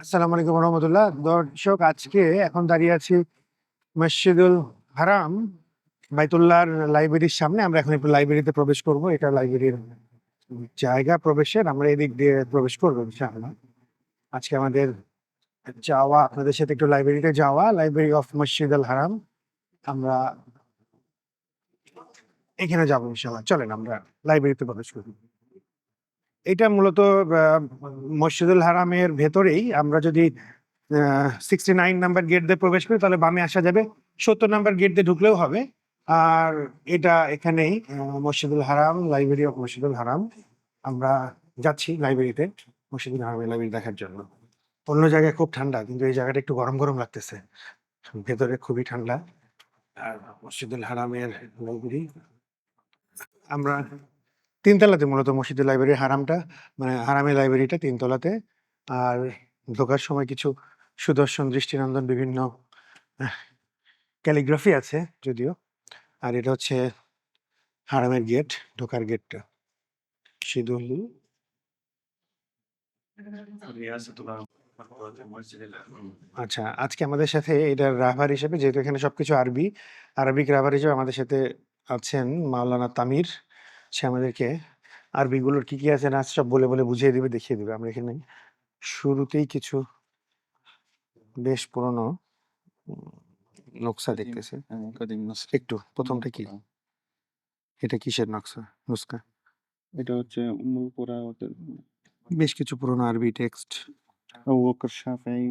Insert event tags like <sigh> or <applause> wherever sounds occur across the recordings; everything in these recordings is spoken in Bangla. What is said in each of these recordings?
আসসালামু আলাইকুম রহমতুল্লাহ। দর্শক, আজকে এখন দাঁড়িয়ে আছি মসজিদুল হারাম, বাইতুল্লাহর লাইব্রেরির সামনে। আমরা এখন একটু লাইব্রেরিতে প্রবেশ করব। এটা লাইব্রেরির জায়গা প্রবেশের। আমরা এদিক দিয়ে প্রবেশ করব আজকে আমাদের যাওয়া, আপনাদের সাথে একটু লাইব্রেরিতে যাওয়া, লাইব্রেরি অফ মসজিদ আল হারাম। আমরা এখানে যাব ইনশাআল্লাহ। চলেন, আমরা লাইব্রেরিতে প্রবেশ করি। এটা মূলত মসজিদুল হারামের ভেতরেই আমরা যদি সিক্সটি নাইন নাম্বার গেট দিয়ে প্রবেশ করি, তাহলে বামে আসা যাবে। সত্তর নাম্বার গেট দিয়ে ঢুকলেও হবে। আর এটা এখানেই মসজিদুল হারাম লাইব্রেরি অফ মসজিদুল হারাম। আমরা যাচ্ছি লাইব্রেরিতে মসজিদুল হারামের লাইব্রেরি দেখার জন্য। অন্য জায়গায় খুব ঠান্ডা, কিন্তু এই জায়গাটা একটু গরম গরম লাগতেছে। ভেতরে খুবই ঠান্ডা। আর মসজিদুল হারামের লাইব্রেরি আমরা তিনতলাতে মূলত মসজিদুল লাইব্রেরি হারামটা মানে হারামের লাইব্রেরিটা তিনতলাতে। আর ঢোকার সময় কিছু সুদর্শন, দৃষ্টিনন্দন, বিভিন্ন ক্যালিগ্রাফি আছে যদিও। আর এটা হচ্ছে হারামের গেট ঢোকার গেটটা সিদুল আচ্ছা আজকে আমাদের সাথে এটার রাভার হিসেবে, যেহেতু এখানে সবকিছু আরবি, আরবিক রাভার হিসেবে আমাদের সাথে আছেন মাওলানা তামির। সে আমাদেরকে আরবিগুলোর কি কি আছে নাচ সব বলে বলে বুঝিয়ে দিবে দেখিয়ে দিবে। আমরা এখানে শুরুতেই কিছু বেশ পুরনো নকশা দেখতেছে। হ্যাঁ, একটু প্রথমটা কি? হ্যাঁ। এটা কিসের নকশা? নুস্কা? এটা হচ্ছে বেশ কিছু পুরনো আরবি টেক্সট। ওয়াকার শাফাই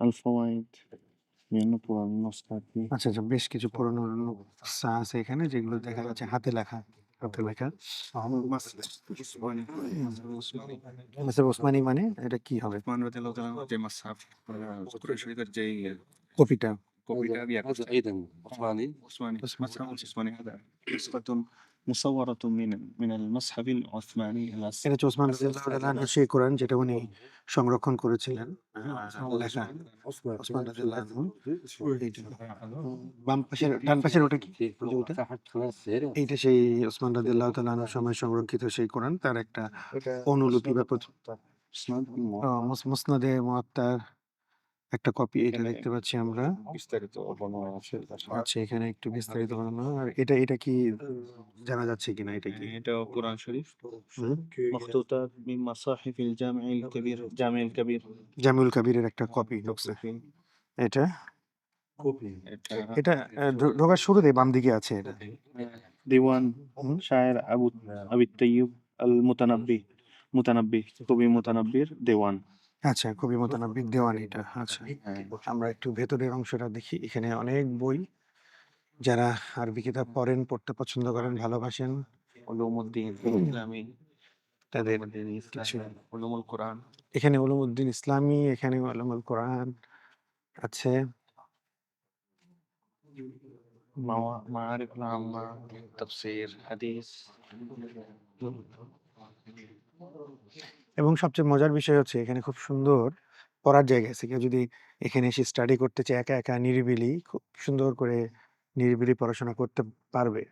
আলফা ওয়াইট বিভিন্ন পুরানো স্মৃতি আচ্ছা আচ্ছা বেশ কিছু পুরনো চা আছে এখানে যেগুলো দেখা যাচ্ছে হাতে লেখা। আচ্ছা। হাতে লেখা। মাসে ওসমানি মানে এটা কি হবে? ওসমান রাদিয়াল্লাহু তাআলা যে মাসহাফ শরীফের যে কপিটা। কপিটা ইয়া ওসমানি ওসমানি ওসমানি হাদা মুসাওয়ারাতু মিন মিনাল মাসহাবিল উসমানি এটা হচ্ছে ওসমান রাদিয়াল্লাহু আনহু সেই কোরআন যেটা উনি সংরক্ষণ করেছিলেন লেখা রাদিয়াল্লাহু আনহু। ডান পাশের ওটা কি? এইটা সেই ওসমান রাদিয়াল্লাহু তাআলা আনহুর সময় সংরক্ষিত সেই কোরআন তার একটা অনুলিপি বা মুসনাদে মুআত্তার একটা কপি এটা দেখতে পাচ্ছি আমরা। বিস্তারিত বর্ণনা আছে আচ্ছা এখানে একটু বিস্তারিত বর্ণনা। আর এটা এটা কি জানা যাচ্ছে কিনা এটা কি? হ্যাঁ, এটা কোরআন শরীফ। মাকতুতা মিন মাসাহিফিল জামিউল কবির জামিউল কবির। জামিউল কবিরের একটা কপি হচ্ছে এটা? কপি এটা ঢোকার শুরুতে বাম দিকে আছে এটা। দিওয়ান শায়ের আবু আবি তাইয়ুব আল মুতানাব্বি মুতানাব্বি কবি মুতানাব্বির দেওয়ান। আচ্ছা কবি মোতানাব্বির দেওয়ান এটা আচ্ছা। আমরা একটু ভেতরের অংশটা দেখি এখানে অনেক বই যারা আরবি কিতাব পড়েন পড়তে পছন্দ করেন ভালোবাসেন। উলুমুদ্দিন ইসলামী তাদের কিছু উলুমুল কোরআন। এখানে উলুমুদ্দিন ইসলামী এখানে উলুমুল কোরআন আছে। মাওয়া- মাআরিফ আম্মা তাফসীর হাদিস। এবং সবচেয়ে মজার বিষয় হচ্ছে এখানে খুব সুন্দর পড়ার জায়গা আছে। কেউ যদি এখানে এসে স্টাডি করতে চায় একা একা নিরিবিলি খুব সুন্দর করে নিরিবিলি পড়াশোনা করতে পারবে।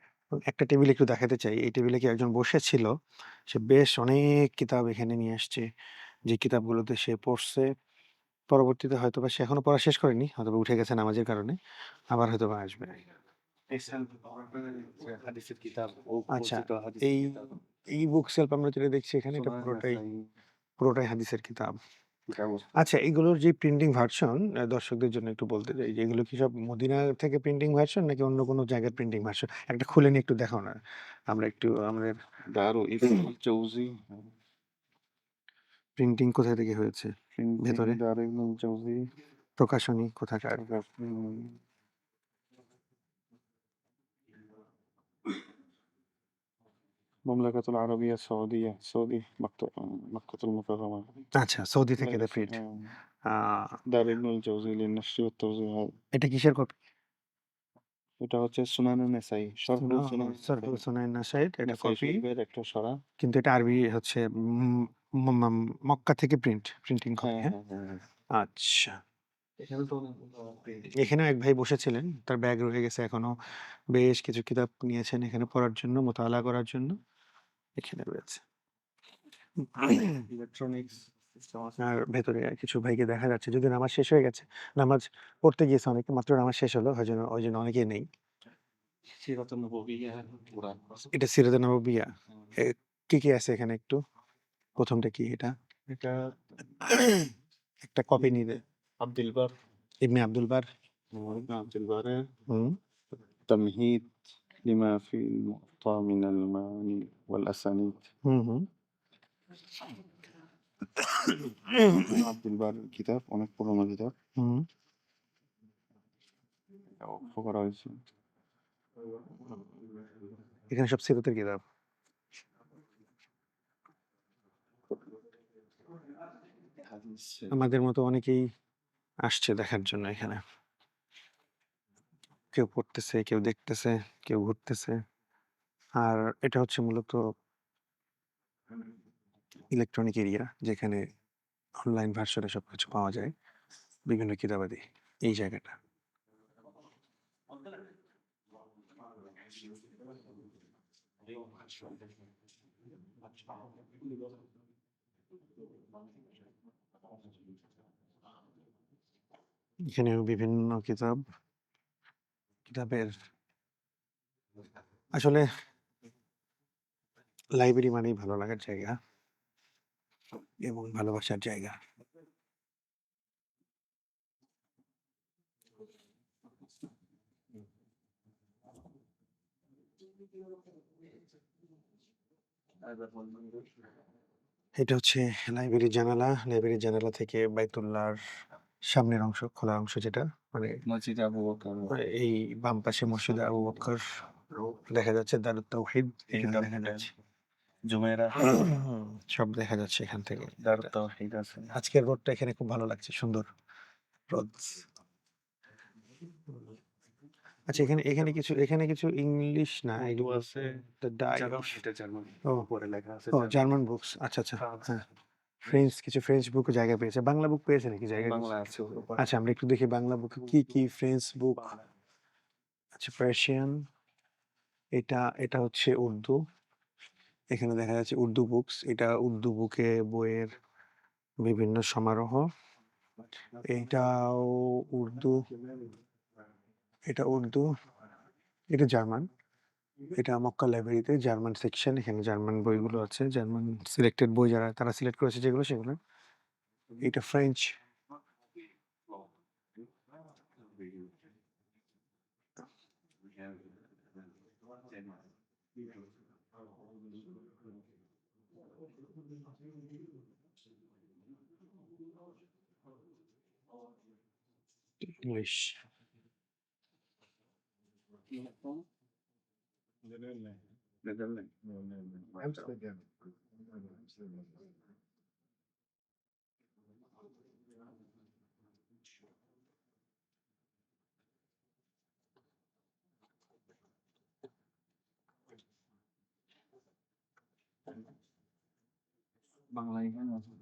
একটা টেবিল একটু দেখাতে চাই। এই টেবিলে কি একজন বসেছিল সে বেশ অনেক কিতাব এখানে নিয়ে আসছে। যে কিতাবগুলোতে সে পড়ছে পরবর্তীতে হয়তো বা সে এখনও পড়া শেষ করেনি হয়তো উঠে গেছে নামাজের কারণে আবার হয়তো বা আসবে আচ্ছা, এই। এই বুক সেলফ আমরা যেটা দেখছি এখানে এটা পুরোটাই পুরোটাই হাদিসের কিতাব। আচ্ছা এগুলোর যে প্রিন্টিং ভার্সন দর্শকদের জন্য একটু বলতে চাই যে এগুলো কি সব মদিনা থেকে প্রিন্টিং ভার্সন নাকি অন্য কোনো জায়গার প্রিন্টিং ভার্সন একটা খুলে নিয়ে একটু দেখাও না। আমরা একটু আমাদের দারু জৌজি প্রিন্টিং কোথা থেকে হয়েছে? ভেতরে? দারু জৌজি প্রকাশনী কোথাকার? মামলাকাতুল আরবিয়া সৌদিয়া সৌদি মাক্কাতুল মুকাররমা আচ্ছা সৌদি থেকে দ্য ফিড দার ইবনুল জাওজি লিন নাশরি ওয়াত এটা কিসের কপি? এটা হচ্ছে সুনান নাসাই সুনান নাসাই। এটা কপি। একটা কিন্তু এটা আরবি হচ্ছে মক্কা থেকে প্রিন্ট প্রিন্টিং কপি হ্যাঁ? হ্যাঁ আচ্ছা। এখানেও এক ভাই বসেছিলেন তার ব্যাগ রয়ে গেছে এখনও। বেশ কিছু কিতাব নিয়েছেন এখানে পড়ার জন্য মোতালা করার জন্য। এখানে রয়েছে। ইলেকট্রনিক্স আপনার ভেতরে কিছু ভাইকে দেখা যাচ্ছে যদি নামাজ শেষ হয়ে গেছে। নামাজ পড়তে গিয়েছে অনেকে মাত্র নামাজ শেষ হলো ওই জন্য ওই জন্য অনেকে নেই এটা সিরাত নববিয়া। হ্যাঁ। কি কি আছে এখানে একটু? প্রথমটা কি এটা? এটা একটা কপি নিয়ে আব্দুল বার। ইবনে আব্দুল বার। আব্দুল বারের। হুম। তামহিদ লিমা ফিল المعطى من المعاني والأسانيد হুম হুম আব্দুল বার কিতাব অনেক পুরোনো কিতাব হুম অক্ষ করা হয়েছে এখানে সব সিরাতের কিতাব আমাদের মতো অনেকেই আসছে দেখার জন্য এখানে কেউ পড়তেছে কেউ দেখতেছে কেউ ঘুরতেছে আর এটা হচ্ছে মূলত ইলেকট্রনিক এরিয়া, যেখানে অনলাইন ভার্সনে সবকিছু পাওয়া যায়। বিভিন্ন কিতাবাদি এই জায়গাটা। এখানেও বিভিন্ন কিতাব, কিতাবের আসলে লাইব্রেরি মানেই ভালো লাগার জায়গা এবং ভালোবাসার জায়গা। এটা হচ্ছে লাইব্রেরির জানালা। লাইব্রেরির জানালা থেকে বাইতুল্লাহর সামনের অংশ খোলা অংশ যেটা মানে মসজিদ আবু বকর এই বাম পাশে মসজিদ আবু বকর দেখা যাচ্ছে দারুত তাওহীদ দেখা যাচ্ছে। জুমেরা <coughs> সব দেখা যাচ্ছে এখান থেকে। দারুত তাওহীদ আছে। আজকের রোদটা এখানে খুব ভালো লাগছে সুন্দর রোদ আচ্ছা এখানে এখানে কিছু এখানে কিছু ইংলিশ না? এগুলো আছে die জার্মান এটা জার্মান উপরে লেখা আছে ও। জার্মান বুকস আচ্ছা আচ্ছা হ্যাঁ। ফ্রেঞ্চ কিছু ফ্রেঞ্চ বুক জায়গা পেয়েছে। বাংলা বুক পেয়েছে নাকি জায়গা বাংলা আছে আচ্ছা আমরা একটু দেখি বাংলা বুক কি কি ফ্রেঞ্চ বুক আচ্ছা পার্সিয়ান এটা এটা হচ্ছে উর্দু। এখানে দেখা যাচ্ছে উর্দু বুকস। এটা উর্দু বুকে বইয়ের বিভিন্ন সমারোহ। এটাও উর্দু, এটা উর্দু, এটা জার্মান। এটা মক্কা লাইব্রেরিতে জার্মান সেকশন, এখানে জার্মান বইগুলো আছে। জার্মান সিলেক্টেড বই যারা, তারা সিলেক্ট করেছে যেগুলো, সেগুলো। এটা ফ্রেঞ্চ ইংলিশ বাংলা এখানে আছে।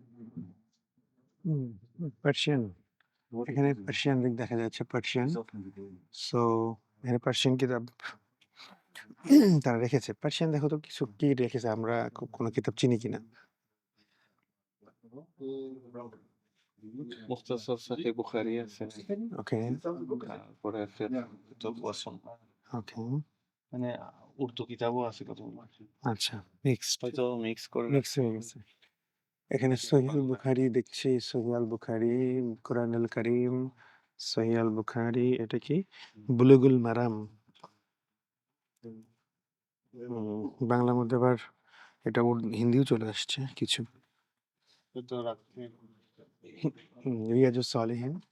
পার্সিয়ান এখানে পার্সিয়ান দিক দেখা যাচ্ছে পার্সিয়ান সো এখানে পার্সিয়ান কিতাব <clears throat> তারা রেখেছে। পার্সিয়ান দেখো তো কিছু কি রেখেছে আমরা কোনো কিতাব চিনি কিনা? মুখতাসার সাহি বুখারি আছে ওকে তারপরে কিতাব ওয়াসন ওকে মানে উর্দু কিতাবও আছে কত আচ্ছা মিক্সড হয়তো মিক্স করে মিক্স হয়ে গেছে। এখানে সহিয়াল বুখারি দেখছি সহিয়াল বুখারি কোরআনুল করিম সহিয়াল বুখারি এটা কি? বুলুগুল মারাম। বাংলার মধ্যে আবার এটা উর্দু- হিন্দিও চলে আসছে কিছু। রাখতে হুম,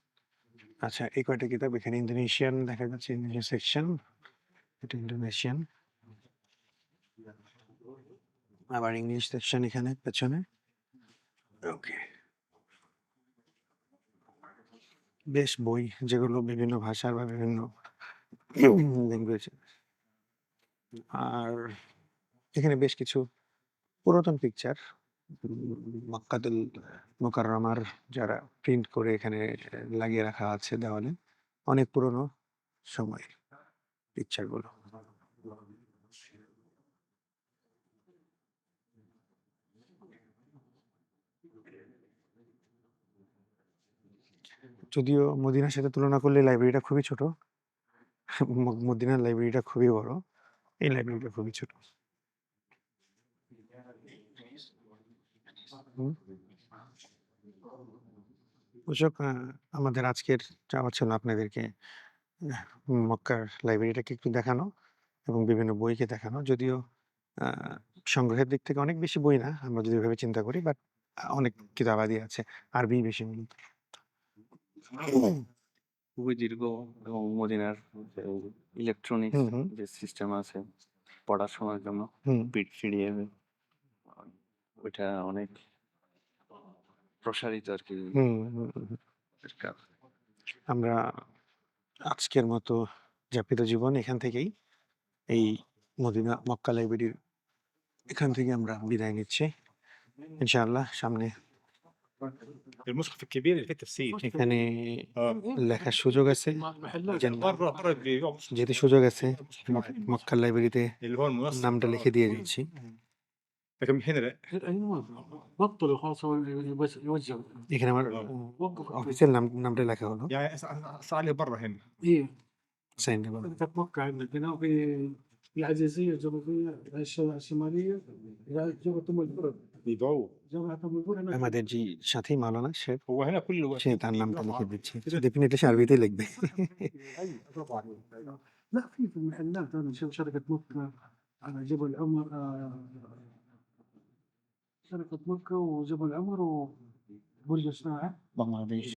আচ্ছা এই কয়টা কিতাব? এখানে ইন্দোনেশিয়ান দেখা যাচ্ছে ইন্দোনেশিয়ান সেকশন। এটা ইন্দোনেশিয়ান। আবার ইংলিশ সেকশন এখানে পেছনে। ওকে বেশ বই যেগুলো বিভিন্ন ভাষার বা বিভিন্ন ল্যাঙ্গুয়েজ আর এখানে বেশ কিছু পুরাতন পিকচার মক্কাতুল মোকাররমার যারা প্রিন্ট করে এখানে লাগিয়ে রাখা আছে দেওয়ালে, অনেক পুরনো সময় পিকচারগুলো যদিও মদিনার সাথে তুলনা করলে লাইব্রেরিটা খুবই ছোট মদিনার লাইব্রেরিটা খুবই বড় এই লাইব্রেরিটা খুবই ছোট। আহ, আমাদের আজকের চাওয়া ছিল আপনাদেরকে মক্কার লাইব্রেরিটাকে একটু দেখানো এবং বিভিন্ন বইকে দেখানো যদিও সংগ্রহের দিক থেকে অনেক বেশি বই না আমরা যদি ভেবে চিন্তা করি বাট অনেক কিতাবাদি আছে। আরবি বেশি মূলত খুবই দীর্ঘ মদিনার হুম যে সিস্টেম আছে পড়াশোনার জন্য হুম। পিডিএফ ওইটা অনেক প্রসারিত আর কি আমরা আজকের মতো যাপিত জীবন এখান থেকেই। এই মদিনা মক্কা লাইব্রেরির এখান থেকে আমরা বিদায় নিচ্ছি। ইনশাআল্লাহ সামনে المصحف الكبير اللي فيه تفسير এখানে اه লেখার সুযোগ আছে যেন بره بره بيبيعوا مصحف যেহেতু সুযোগ আছে مصحف মক- واحد মক্কার লাইব্রেরিতে اللي هو المنصف নামটা লিখে দিয়ে দিচ্ছি لكن هنا لا ايوه بطلوا خلاص هو يوجه يوجه এখানে আমার وقف অফিসিয়াল নাম নামটা লেখা হলো يعني صار لي بره هنا ايه সাইন كانت موقع عندنا في في العزيزيه الجنوبيه الش- الشماليه جبهه ام البرد بيبيعوه جبهه ام البرد هناك আমাদের যে সাথী মাওলানা সে هو هنا كله সে তার নামটা লিখে দিচ্ছে ডেফিনেটলি সে আরবিতেই লিখবে لا في في محلات انا شوف شركه مكه على جبل عمر آه، شركه مكه وجبل عمر وبرج الساعه বাংলাদেশ